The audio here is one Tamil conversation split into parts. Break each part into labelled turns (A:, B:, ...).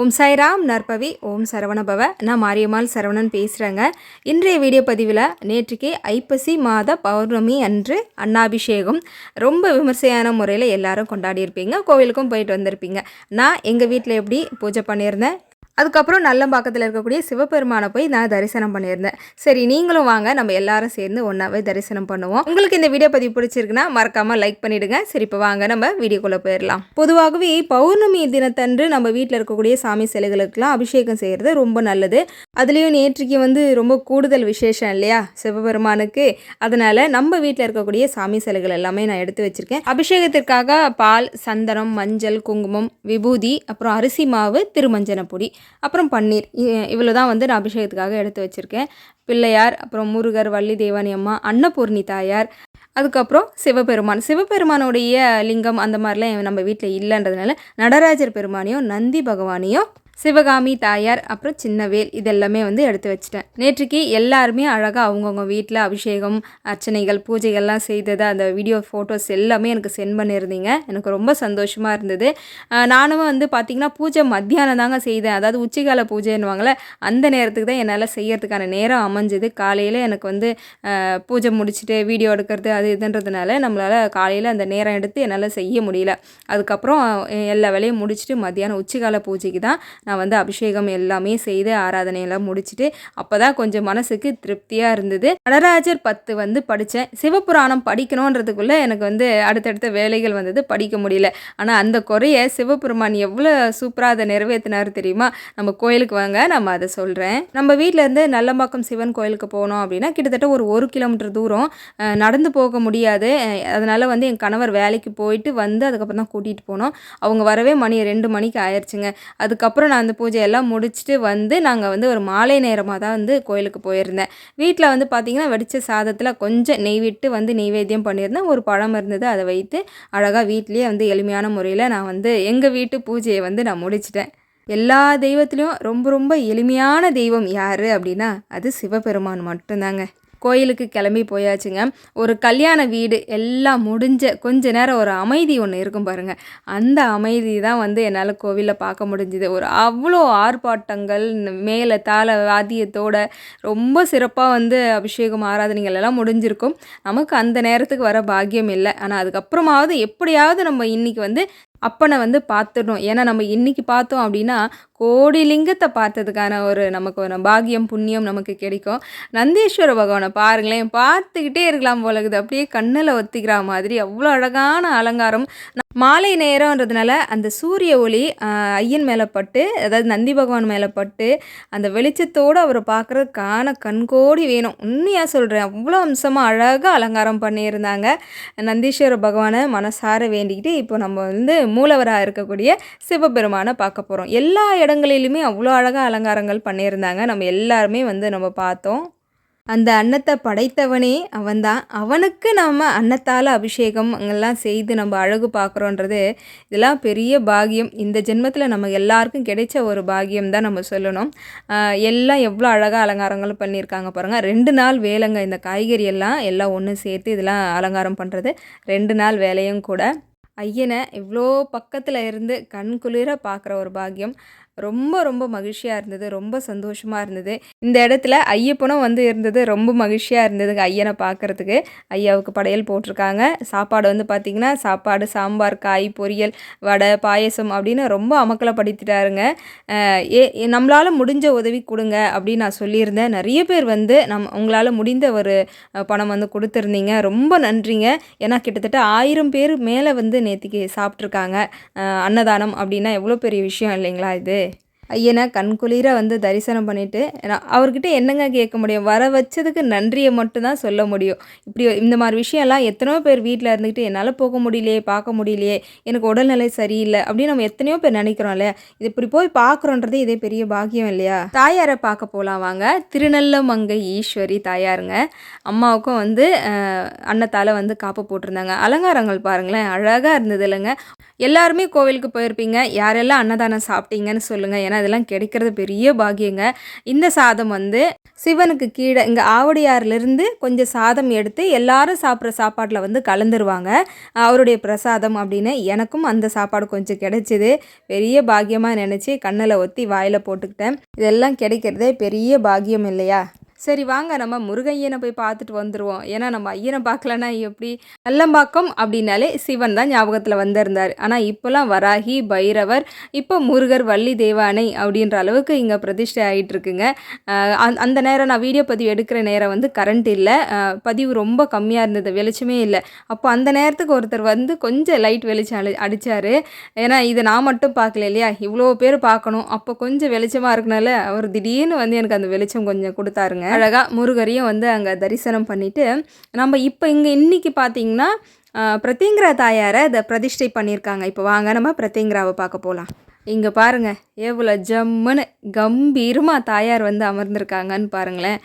A: ஓம் சாய்ராம் நற்பவி ஓம் சரவணபவ. நான் மாரியம்மாள் சரவணன் பேசுகிறேங்க இன்றைய வீடியோ பதிவில் நேற்றுக்கே ஐப்பசி மாத பௌர்ணமி அன்று அன்னாபிஷேகம். ரொம்ப விமர்சையான முறையில் எல்லாரும் கொண்டாடியிருப்பீங்க கோவிலுக்கும் போயிட்டு வந்திருப்பீங்க. நான் எங்கள் வீட்டில் எப்படி பூஜை பண்ணியிருந்தேன்? அதுக்கப்புறம் நல்லம்பாக்கத்தில் இருக்கக்கூடிய சிவபெருமானை போய் நான் தரிசனம் பண்ணியிருந்தேன். சரி நீங்களும் வாங்க நம்ம எல்லாரும் சேர்ந்து ஒன்றாவே தரிசனம் பண்ணுவோம். உங்களுக்கு இந்த வீடியோ பதிவு பிடிச்சிருக்குன்னா மறக்காமல் லைக் பண்ணிவிடுங்க சரி இப்போ வாங்க நம்ம வீடியோக்குள்ளே போயிடலாம். பொதுவாகவே பௌர்ணமி தினத்தன்று நம்ம வீட்டில் இருக்கக்கூடிய சாமி சிலைகளுக்கெல்லாம் அபிஷேகம் செய்கிறது ரொம்ப நல்லது. அதுலேயும் நேற்றுக்கு வந்து ரொம்ப கூடுதல் விசேஷம் இல்லையா? சிவபெருமானுக்கு. அதனால் நம்ம வீட்டில் இருக்கக்கூடிய சாமி சிலைகள் எல்லாமே நான் எடுத்து வச்சுருக்கேன். அபிஷேகத்திற்காக பால் சந்தனம் மஞ்சள் குங்குமம் விபூதி அப்புறம் அரிசி மாவு திருமஞ்சன பொடி. அப்புறம் பன்னீர். இ- இவ்வளோ தான் வந்து நான் அபிஷேகத்துக்காக எடுத்து வச்சுருக்கேன். பிள்ளையார் அப்புறம் முருகர் வள்ளி தேவானி அம்மா அன்னபூர்ணி தாயார் அதுக்கப்புறம் சிவபெருமான். சிவபெருமானுடைய லிங்கம் அந்த மாதிரிலாம் நம்ம வீட்டில் இல்லைன்றதுனால நடராஜர் பெருமானையும் நந்தி பகவானையும் சிவகாமி தாயார் அப்புறம் சின்னவேல் இதெல்லாமே வந்து எடுத்து வச்சிட்டேன். நேற்றுக்கு எல்லாருமே அழகாக அவங்கவுங்க வீட்டில் அபிஷேகம் அர்ச்சனைகள் பூஜைகள்லாம் செய்தது அந்த வீடியோ ஃபோட்டோஸ் எல்லாமே எனக்கு சென்ட் பண்ணியிருந்தீங்க. எனக்கு ரொம்ப சந்தோஷமாக இருந்தது. நானும் வந்து பார்த்திங்கன்னா பூஜை மத்தியானம் தாங்க செய்தேன். அதாவது உச்சிகால பூஜைன்னுவாங்களே அந்த நேரத்துக்கு தான் என்னால் செய்யறதுக்கான நேரம் அமைஞ்சது. காலையில் எனக்கு வந்து பூஜை முடிச்சுட்டு வீடியோ எடுக்கிறது அது இதுன்றதுனால நம்மளால் காலையில் அந்த நேரம் எடுத்து என்னால் செய்ய முடியல. அதுக்கப்புறம் எல்லா வேலையும் முடிச்சுட்டு மத்தியானம் உச்சிகால பூஜைக்கு தான் நான் வந்து அபிஷேகம் எல்லாமே செய்து ஆராதனையெல்லாம் முடிச்சுட்டு அப்போ தான் கொஞ்சம் மனசுக்கு திருப்தியாக இருந்தது. நடராஜர் பத்து வந்து படித்தேன் சிவபுராணம் படிக்கணுன்றதுக்குள்ளே எனக்கு வந்து அடுத்தடுத்த வேலைகள் வந்தது படிக்க முடியல. ஆனால் அந்த குறையை சிவபெருமான் எவ்வளோ சூப்பராக அதை நிறைவேற்றினார் தெரியுமா? நம்ம கோயிலுக்கு வாங்க நம்ம அதை சொல்கிறேன் நம்ம வீட்டில் இருந்து நல்லம்பாக்கம் சிவன் கோயிலுக்கு போனோம் அப்படின்னா கிட்டத்தட்ட ஒரு ஒரு கிலோமீட்டர் தூரம் நடந்து போக முடியாது. அதனால் வந்து என் கணவர் வேலைக்கு போயிட்டு வந்து அதுக்கப்புறம் தான் கூட்டிகிட்டு போனோம். அவங்க வரவே மணி ரெண்டு மணிக்கு ஆயிடுச்சுங்க அதுக்கப்புறம் நான் அந்த பூஜையெல்லாம் முடிச்சுட்டு வந்து நாங்கள் வந்து ஒரு மாலை நேரமாக தான் வந்து கோயிலுக்கு போயிருந்தேன். வீட்டில் வந்து பார்த்திங்கன்னா வடித்த சாதத்தில் கொஞ்சம் நெய் விட்டு வந்து நெய்வேத்தியம் பண்ணியிருந்தேன். ஒரு பழம் இருந்தது அதை வைத்து அழகாக வீட்லேயே வந்து எளிமையான முறையில் நான் வந்து எங்கள் வீட்டு பூஜையை வந்து நான் முடிச்சிட்டேன். எல்லா தெய்வத்துலேயும் ரொம்ப ரொம்ப எளிமையான தெய்வம் யார் அப்படின்னா அது சிவபெருமான் மட்டும்தாங்க. கோயிலுக்கு கிளம்பி போயாச்சுங்க. ஒரு கல்யாண வீடு எல்லாம் முடிஞ்ச கொஞ்ச நேரம் ஒரு அமைதி ஒன்று இருக்கும் பாருங்கள் அந்த அமைதி தான் வந்து என்னால் கோவிலில் பார்க்க முடிஞ்சுது. ஒரு அவ்வளோ ஆர்ப்பாட்டங்கள் மேலே தாள வாத்தியத்தோட ரொம்ப சிறப்பாக வந்து அபிஷேகம் ஆராதனைகள் எல்லாம் முடிஞ்சிருக்கும். நமக்கு அந்த நேரத்துக்கு வர பாக்கியம் இல்லை. ஆனால் அதுக்கப்புறமாவது எப்படியாவது நம்ம இன்றைக்கி வந்து அப்பனை வந்து பார்த்துடணும். ஏன்னா நம்ம இன்னைக்கு பார்த்தோம் அப்படின்னா கோடி லிங்கத்தை பார்த்ததுக்கான ஒரு நமக்கு ஒரு பாகியம் புண்ணியம் நமக்கு கிடைக்கும். நந்தீஸ்வர பகவானை பாருங்களேன் பார்த்துக்கிட்டே இருக்கலாம் போலகுது அப்படியே கண்ணில் ஒத்திக்கிற மாதிரி அவ்வளோ அழகான அலங்காரம். மாலை நேரம்ன்றதுனால அந்த சூரிய ஒளி ஐயன் மேலே பட்டு அதாவது நந்தி பகவான் மேலே பட்டு அந்த வெளிச்சத்தோடு அவரை பார்க்குறதுக்கான கண்கோடி வேணும். உண்மையாக சொல்கிறேன் அவ்வளோ அம்சமாக அழகாக அலங்காரம் பண்ணியிருந்தாங்க. நந்தீஸ்வர பகவானை மனசார வேண்டிக்கிட்டு இப்போ நம்ம வந்து மூலவராக இருக்கக்கூடிய சிவபெருமானை பார்க்க போகிறோம் எல்லா இடங்களிலுமே அவ்வளோ அழகாக அலங்காரங்கள் பண்ணியிருந்தாங்க. நம்ம எல்லாருமே வந்து நம்ம பார்த்தோம். அந்த அன்னத்தை படைத்தவனே அவன்தான். அவனுக்கு நம்ம அன்னத்தால் அபிஷேகம் அங்கெல்லாம் செய்து நம்ம அழகு பார்க்குறோன்றது இதெல்லாம் பெரிய பாக்கியம் இந்த ஜென்மத்தில் நம்ம எல்லாருக்கும் கிடைச்ச ஒரு பாகியம் தான் நம்ம சொல்லணும். எல்லாம் எவ்வளோ அழகாக அலங்காரங்களும் பண்ணியிருக்காங்க பாருங்கள் ரெண்டு நாள் வேலைங்க இந்த காய்கறி எல்லாம். எல்லாம் ஒன்று சேர்த்து இதெல்லாம் அலங்காரம் பண்ணுறது ரெண்டு நாள் வேலையும் கூட. ஐயனை இவ்வளோ பக்கத்தில் இருந்து கண் குளிர பார்க்குற ஒரு பாக்கியம் ரொம்ப ரொம்ப மகிழ்ச்சியாக இருந்தது. ரொம்ப சந்தோஷமாக இருந்தது. இந்த இடத்துல ஐயப்பனும் வந்து இருந்தது. ரொம்ப மகிழ்ச்சியாக இருந்ததுங்க ஐயனை பார்க்குறதுக்கு ஐயாவுக்கு படையல் போட்டிருக்காங்க. சாப்பாடு வந்து பார்த்திங்கன்னா சாப்பாடு சாம்பார் காய் பொரியல் வடை பாயசம் அப்படின்னு ரொம்ப அமக்கலப்படுத்திட்டாருங்க. ஏ ஏ- முடிஞ்ச உதவி கொடுங்க அப்படின்னு நான் சொல்லியிருந்தேன். நிறைய பேர் வந்து நம் உங்களால் முடிந்த ஒரு பணம் வந்து கொடுத்துருந்தீங்க. ரொம்ப நன்றிங்க. ஏன்னா கிட்டத்தட்ட ஆயிரம் பேர் மேலே வந்து நேற்றுக்கு சாப்பிட்ருக்காங்க அன்னதானம் அப்படின்னா எவ்வளோ பெரிய விஷயம் இல்லைங்களா இது? ஐயனை கண்குளிர வந்து தரிசனம் பண்ணிவிட்டு நான் அவர்கிட்ட என்னங்க கேட்க முடியும்? வர வச்சதுக்கு நன்றியை மட்டும்தான் சொல்ல முடியும். இப்படி இந்த மாதிரி விஷயம்லாம் எத்தனையோ பேர் வீட்டில் இருந்துக்கிட்டு என்னால் போக முடியலையே பார்க்க முடியலையே எனக்கு உடல்நிலை சரியில்லை அப்படின்னு நம்ம எத்தனையோ பேர் நினைக்கிறோம் இல்லையா? இது இப்படி போய் பார்க்குறோன்றதே இதே பெரிய பாக்கியம் இல்லையா? தாயாரை பார்க்க போகலாம் வாங்க. திருநெல்ல மங்கை ஈஸ்வரி தாயாருங்க. அம்மாவுக்கும் வந்து அன்னத்தால் வந்து காப்பு போட்டிருந்தாங்க. அலங்காரங்கள் பாருங்களேன் அழகாக இருந்தது இல்லைங்க. எல்லாருமே கோவிலுக்கு போயிருப்பீங்க. யாரெல்லாம் அன்னதானம் சாப்பிட்டீங்கன்னு சொல்லுங்கள் ஏன்னா அதெல்லாம் கிடைக்கிறது பெரிய பாகியங்க இந்த சாதம் வந்து சிவனுக்கு கீழே இங்கே ஆவடியார்லேருந்து கொஞ்சம் சாதம் எடுத்து எல்லாரும் சாப்பிட்ற சாப்பாட்டில் வந்து கலந்துருவாங்க. அவருடைய பிரசாதம் அப்படின்னு எனக்கும் அந்த சாப்பாடு கொஞ்சம் கிடைச்சிது. பெரிய பாக்கியமாக நினச்சி கண்ணில் ஒத்தி வாயில் போட்டுக்கிட்டேன். இதெல்லாம் கிடைக்கிறதே பெரிய பாக்கியம் இல்லையா? சரி வாங்க நம்ம முருகையனை போய் பார்த்துட்டு வந்துடுவோம் ஏன்னா நம்ம ஐயனை பார்க்கலன்னா எப்படி? நல்லம்பாக்கம் அப்படின்னாலே சிவன் தான் ஞாபகத்தில் வந்திருந்தார். ஆனால் இப்போலாம் வராகி பைரவர் இப்போ முருகர் வள்ளி தேவானை அப்படின்ற அளவுக்கு இங்கே பிரதிஷ்டை ஆகிட்டு இருக்குங்க அந்த- நேரம் நான் வீடியோ பதிவு எடுக்கிற நேரம் வந்து கரண்ட் இல்லை. பதிவு ரொம்ப கம்மியாக இருந்தது வெளிச்சமே இல்லை. அப்போ அந்த நேரத்துக்கு ஒருத்தர் வந்து கொஞ்சம் லைட் வெளிச்சம் அடி அடித்தார் ஏன்னா இதை நான் மட்டும் பார்க்கல இல்லையா? இவ்வளோ பேர் பார்க்கணும். அப்போ கொஞ்சம் வெளிச்சமாக இருக்கனால அவர் திடீர்னு வந்து எனக்கு அந்த வெளிச்சம் கொஞ்சம் கொடுத்தாருங்க. அழகாக முருகரையும் வந்து அங்கே தரிசனம் பண்ணிவிட்டு நம்ம இப்போ இங்கே இன்னைக்கு பார்த்தீங்கன்னா ஆஹ், பிரத்யங்கிரா தாயாரை இதை பிரதிஷ்டை பண்ணியிருக்காங்க இப்போ வாங்க நம்ம பிரத்யங்கிராவை பார்க்க போகலாம் இங்கே பாருங்க எவ்வளோ ஜம்முன்னு கம்பீரமாக தாயார் வந்து அமர்ந்திருக்காங்கன்னு பாருங்களேன்.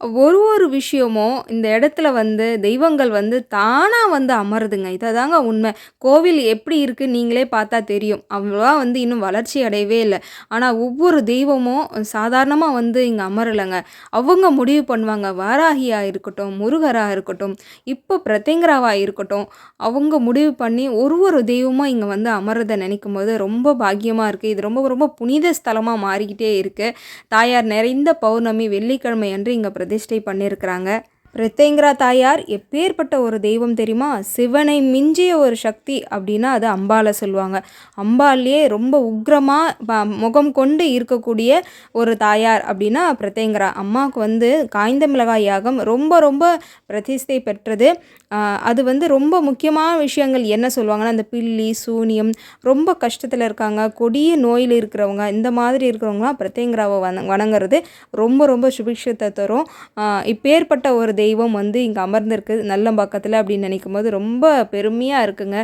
A: ஒரு ஒரு விஷயமும் இந்த இடத்துல வந்து தெய்வங்கள் வந்து தானாக வந்து அமருதுங்க. இதை தாங்க உண்மை. கோவில் எப்படி இருக்குது நீங்களே பார்த்தா தெரியும். அவ்வளோவா வந்து இன்னும் வளர்ச்சி அடையவே இல்லை. ஆனால் ஒவ்வொரு தெய்வமும் சாதாரணமாக வந்து இங்கே அமரலைங்க. அவங்க முடிவு பண்ணுவாங்க. வாராகியாக இருக்கட்டும் முருகராக இருக்கட்டும் இப்போ பிரத்யங்கராவாக இருக்கட்டும் அவங்க முடிவு பண்ணி ஒரு ஒரு தெய்வமும் இங்கே வந்து அமரதை நினைக்கும் போது ரொம்ப பாக்கியமாக இருக்குது இது ரொம்ப ரொம்ப புனித ஸ்தலமாக மாறிக்கிட்டே இருக்குது தாயார் நிறைந்த பௌர்ணமி வெள்ளிக்கிழமை அன்று இங்கே பிரதிஷ்டை பண்ணியிருக்கிறாங்க பிரத்யங்கரா தாயார் எப்பேற்பட்ட ஒரு தெய்வம் தெரியுமா? சிவனை மிஞ்சிய ஒரு சக்தி அப்படின்னா அது அம்பாலை சொல்லுவாங்க. அம்பாலேயே ரொம்ப உக்ரமாக முகம் கொண்டு இருக்கக்கூடிய ஒரு தாயார் அப்படின்னா பிரத்யங்கரா. அம்மாவுக்கு வந்து காய்ந்த மிளகாய் யாகம் ரொம்ப ரொம்ப பிரதிஷ்டை பெற்றது. அது வந்து ரொம்ப முக்கியமான விஷயங்கள். என்ன சொல்லுவாங்கன்னா அந்த பில்லி சூனியம் ரொம்ப கஷ்டத்தில் இருக்காங்க. கொடிய நோயில் இருக்கிறவங்க இந்த மாதிரி இருக்கிறவங்களாம் பிரத்யங்கராவை வண வணங்குறது ரொம்ப ரொம்ப சுபிக்ஷத்தை தரும். ஆஹ் இப்பேற்பட்ட ஒரு தெய்வம் வந்து இங்கே அமர்ந்திருக்கு நல்லம்பாக்கத்தில் அப்படின்னு நினைக்கும் போது ரொம்ப பெருமையாக இருக்குங்க.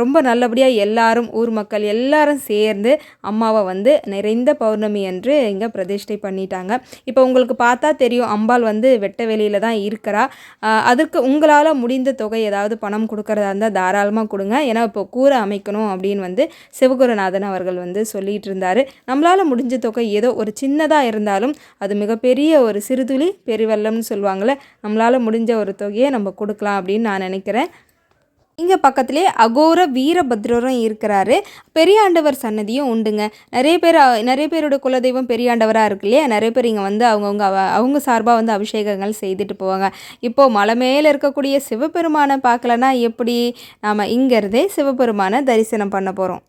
A: ரொம்ப நல்லபடியாக எல்லாரும் ஊர் மக்கள் எல்லாரும் சேர்ந்து அம்மாவை வந்து நிறைந்த பௌர்ணமி என்று இங்கே பிரதிஷ்டை பண்ணிட்டாங்க. இப்போ உங்களுக்கு பார்த்தா தெரியும் அம்பாள் வந்து வெட்ட வெளியில் தான் இருக்கிறா. அதற்கு உங்களால் முடிந்த தொகை ஏதாவது பணம் கொடுக்கறதா இருந்தால் தாராளமாக கொடுங்க. ஏன்னா இப்போ கூரை அமைக்கணும் அப்படின்னு வந்து சிவகுருநாதன் அவர்கள் வந்து சொல்லிட்டு இருந்தார். நம்மளால் முடிஞ்ச தொகை ஏதோ ஒரு சின்னதாக இருந்தாலும் அது மிகப்பெரிய ஒரு சிறுதுளி பெருவெள்ளம்னு சொல்லுவாங்கள்ல நம்மளால் முடிஞ்ச ஒரு தொகையை நம்ம கொடுக்கலாம் அப்படின்னு நான் நினைக்கிறேன். இங்கே பக்கத்துலேயே அகோர வீரபத்ரரும் இருக்கிறாரு. பெரியாண்டவர் சன்னதியும் உண்டுங்க. நிறைய பேர் நிறைய பேரோட குலதெய்வம் பெரியாண்டவராக இருக்கு இல்லையா? நிறைய பேர் இங்கே வந்து அவங்கவுங்க அவ- அவங்க சார்பாக வந்து அபிஷேகங்கள் செய்துட்டு போவாங்க. இப்போது மலை மேலே இருக்கக்கூடிய சிவபெருமானை பார்க்கலன்னா எப்படி நாம் இங்கேருந்தே சிவபெருமானை தரிசனம் பண்ண போகிறோம்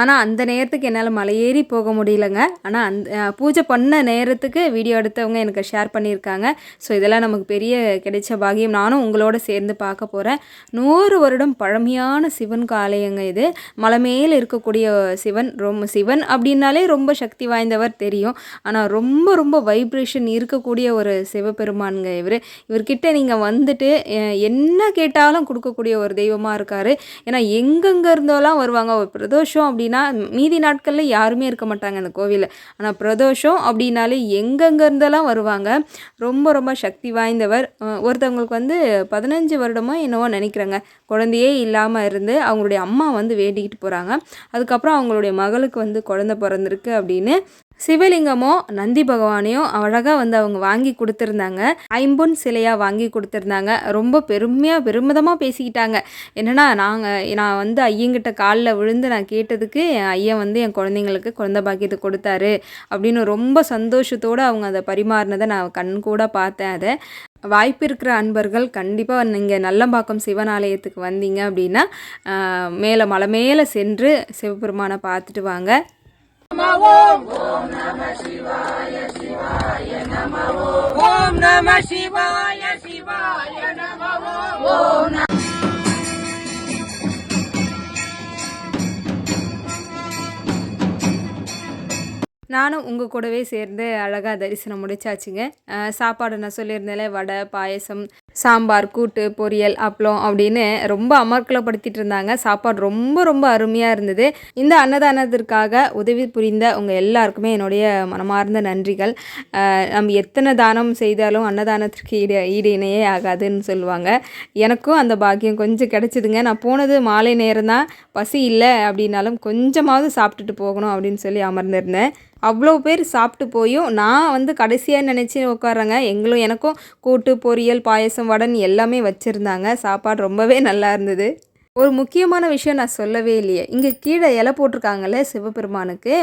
A: ஆனால் அந்த நேரத்துக்கு என்னால் மலையேறி போக முடியலங்க. ஆனால் அந்த பூஜை பண்ண நேரத்துக்கு வீடியோ எடுத்தவங்க எனக்கு ஷேர் பண்ணியிருக்காங்க. ஸோ இதெல்லாம் நமக்கு பெரிய கிடைச்ச பாகியம் நானும் உங்களோட சேர்ந்து பார்க்க போகிறேன் நூறு வருடம் பழமையான சிவன் ஆலயங்க இது. மலை மேலே இருக்கக்கூடிய சிவன் ரொம்ப சிவன் அப்படின்னாலே ரொம்ப சக்தி வாய்ந்தவர் தெரியும். ஆனால் ரொம்ப ரொம்ப வைப்ரேஷன் இருக்கக்கூடிய ஒரு சிவபெருமானுங்க இவர். இவர்கிட்ட நீங்கள் வந்துட்டு என்ன கேட்டாலும் கொடுக்கக்கூடிய ஒரு தெய்வமாக இருக்கார். ஏன்னா எங்கெங்கே இருந்தோலாம் வருவாங்க. ஒரு பிரதோஷம் அப்படி அப்படின்னா மீதி நாட்களில் யாருமே இருக்க மாட்டாங்க அந்த கோவிலில். ஆனால் பிரதோஷம் அப்படின்னாலே எங்கெங்கேருந்தெல்லாம் வருவாங்க ரொம்ப ரொம்ப சக்தி வாய்ந்தவர். ஒருத்தவங்களுக்கு வந்து பதினஞ்சு வருடமோ என்னவோ நினைக்கிறாங்க. குழந்தையே இல்லாமல் இருந்து அவங்களுடைய அம்மா வந்து வேண்டிக்கிட்டு போகிறாங்க அதுக்கப்புறம் அவங்களுடைய மகளுக்கு வந்து குழந்த பிறந்திருக்கு அப்படின்னு சிவலிங்கமோ நந்தி பகவானையும் அழகாக வந்து அவங்க வாங்கி கொடுத்துருந்தாங்க. ஐம்பொன் சிலையாக வாங்கி கொடுத்துருந்தாங்க. ரொம்ப பெருமையாக பெருமிதமாக பேசிக்கிட்டாங்க. என்னென்னா நாங்கள் நான் வந்து ஐயங்கிட்ட காலில் விழுந்து நான் கேட்டதுக்கு என் ஐயன் வந்து என் குழந்தைங்களுக்கு குழந்த பாக்கியத்தை கொடுத்தாரு அப்படின்னு ரொம்ப சந்தோஷத்தோடு அவங்க அதை பரிமாறினதை நான் கண் கூட பார்த்தேன் அதை. வாய்ப்பு இருக்கிற அன்பர்கள் கண்டிப்பாக நீங்கள் நல்லம்பாக்கம் சிவன் ஆலயத்துக்கு வந்தீங்க அப்படின்னா மேலே மலை மேலே சென்று சிவபெருமானை பார்த்துட்டு வாங்க.
B: ஓம் நம சிவாய சிவாய நம ஓம்
A: நானும் உங்கள் கூடவே சேர்ந்து அழகாக தரிசனம் முடிச்சாச்சுங்க. சாப்பாடு நான் சொல்லியிருந்தேன்ல வடை பாயசம் சாம்பார் கூட்டு பொரியல் அப்பளம் அப்படின்னு ரொம்ப அமர்க்கலப்படுத்திட்டு இருந்தாங்க சாப்பாடு ரொம்ப ரொம்ப அருமையாக இருந்தது. இந்த அன்னதானத்திற்காக உதவி புரிந்த உங்கள் எல்லாருக்குமே என்னுடைய மனமார்ந்த நன்றிகள். நம்ம எத்தனை தானம் செய்தாலும் அன்னதானத்திற்கு ஈடு ஈடு இணையே ஆகாதுன்னு சொல்லுவாங்க. எனக்கும் அந்த பாக்கியம் கொஞ்சம் கிடச்சிதுங்க. நான் போனது மாலை நேரம் தான். பசி இல்லை அப்படின்னாலும் கொஞ்சமாவது சாப்பிட்டுட்டு போகணும் அப்படின்னு சொல்லி அமர்ந்திருந்தேன். அவ்வளோ பேர் சாப்பிட்டு போயும் நான் வந்து கடைசியாக நினச்சி உட்காறேங்க எங்களும் எனக்கும் கூட்டு பொரியல் பாயசம் வடன் எல்லாமே வச்சுருந்தாங்க. சாப்பாடு ரொம்பவே நல்லா இருந்தது. ஒரு முக்கியமான விஷயம் நான் சொல்லவே இல்லையே. இங்கே கீழே இலை போட்டிருக்காங்கல்ல சிவபெருமானுக்கு.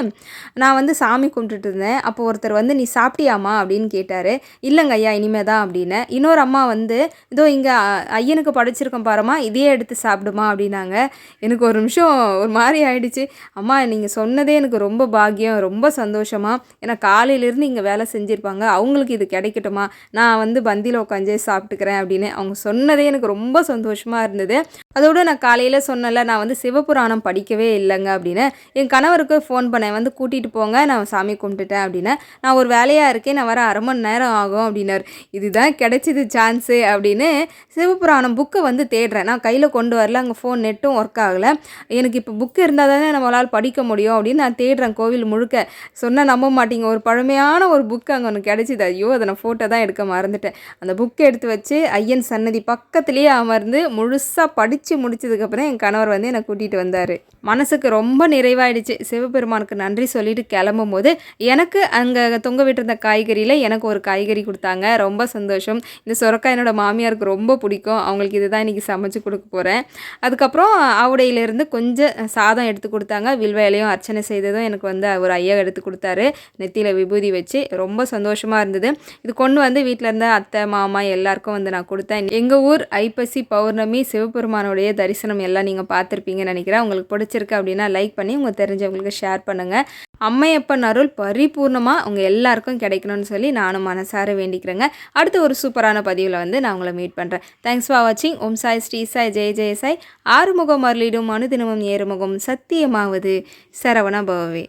A: நான் வந்து சாமி கும்பிட்டுட்டு இருந்தேன். அப்போ ஒருத்தர் வந்து நீ சாப்பிட்டியாம்மா? அப்படின்னு கேட்டார். இல்லைங்க ஐயா இனிமே தான் அப்படின்னு. இன்னொரு அம்மா வந்து இதோ இங்கே ஐயனுக்கு படைச்சிருக்கோம் பாருமா இதையே எடுத்து சாப்பிடுமா? அப்படின்னாங்க. எனக்கு ஒரு நிமிஷம் ஒரு மாதிரி ஆயிடுச்சு. அம்மா நீங்கள் சொன்னதே எனக்கு ரொம்ப பாக்கியம் ரொம்ப சந்தோஷமாக ஏன்னா காலையிலேருந்து இங்கே வேலை செஞ்சுருப்பாங்க. அவங்களுக்கு இது கிடைக்கட்டுமா? நான் வந்து பந்தியில் உட்காந்து சாப்பிட்டுக்கிறேன் அப்படின்னு. அவங்க சொன்னதே எனக்கு ரொம்ப சந்தோஷமாக இருந்தது. அதோடு நான் காலையில் சொன்னல நான் வந்து சிவபுராணம் படிக்கவே இல்லைங்க அப்படின்னு. என் கணவருக்கு ஃபோன் பண்ணேன் வந்து கூட்டிகிட்டு போங்க நான் சாமி கும்பிட்டுட்டேன் அப்படின்னு. நான் ஒரு வேலையாக இருக்கேன் நான் வர அரை மணி நேரம் ஆகும் அப்படின்னாரு. இதுதான் கிடைச்சிது சான்ஸு அப்படின்னு சிவபுராணம் புக்கை வந்து தேடுறேன். நான் கையில் கொண்டு வரல அங்கே ஃபோன் நெட்டும் ஒர்க் ஆகலை. எனக்கு இப்போ புக்கு இருந்தால் தானே நம்மளால் படிக்க முடியும் அப்படின்னு நான் தேடுறேன் கோவில் முழுக்க. சொன்னால் நம்ப மாட்டீங்க. ஒரு பழமையான ஒரு புக்கு அங்கே ஒன்று கிடைச்சிது. ஐயோ அதை நான் ஃபோட்டோ தான் எடுக்க மறந்துட்டேன். அந்த புக்கை எடுத்து வச்சு ஐயன் சன்னதி பக்கத்துலேயே அமர்ந்து முழுசாக படித்து முடிச்சதுக்கப்புறம் என் கணவர் வந்து என்னை கூட்டிகிட்டு வந்தார். மனசுக்கு ரொம்ப நிறைவாயிடுச்சு. சிவபெருமானுக்கு நன்றி சொல்லிட்டு கிளம்பும் போது எனக்கு அங்கே தொங்க விட்டுருந்த காய்கறியில் எனக்கு ஒரு காய்கறி கொடுத்தாங்க. ரொம்ப சந்தோஷம். இந்த சுரக்காய் என்னோட மாமியாருக்கு ரொம்ப பிடிக்கும். அவங்களுக்கு இதுதான் இன்றைக்கி சமைச்சு கொடுக்க போகிறேன் அதுக்கப்புறம் ஆவுடையிலேருந்து கொஞ்சம் சாதம் எடுத்து கொடுத்தாங்க. வில்வையிலையும் அர்ச்சனை செய்ததும் எனக்கு வந்து ஒரு ஐயா எடுத்து கொடுத்தாரு. நெத்தியில் விபூதி வச்சு ரொம்ப சந்தோஷமாக இருந்தது. இது கொண்டு வந்து வீட்டில் இருந்த அத்தை மாமா எல்லாருக்கும் வந்து நான் கொடுத்தேன். எங்கள் ஊர் ஐப்பசி பௌர்ணமி சிவபெருமானுடைய தரிசனம் எல்லாம் நீங்கள் பார்த்துருப்பீங்கன்னு நினைக்கிறேன். உங்களுக்கு பிடிச்சிருக்கு அப்படின்னா லைக் பண்ணி உங்கள் தெரிஞ்சவங்களுக்கு ஷேர் பண்ணுங்கள் அம்மையப்பன் அருள் பரிபூர்ணமாக உங்கள் எல்லாருக்கும் கிடைக்கணும்னு சொல்லி நானும் மனசார வேண்டிக்கிறேங்க. அடுத்த ஒரு சூப்பரான பதிவில் வந்து நான் உங்களை மீட் பண்ணுறேன் தேங்க்ஸ் ஃபார் வாட்சிங் ஓம் சாய் ஸ்ரீ சாய் ஜெய ஜெய சாய். ஆறுமுகம் அருளிடும் அனுதினமும் ஏறுமுகம் சத்தியமாவது. சரவண பவவே.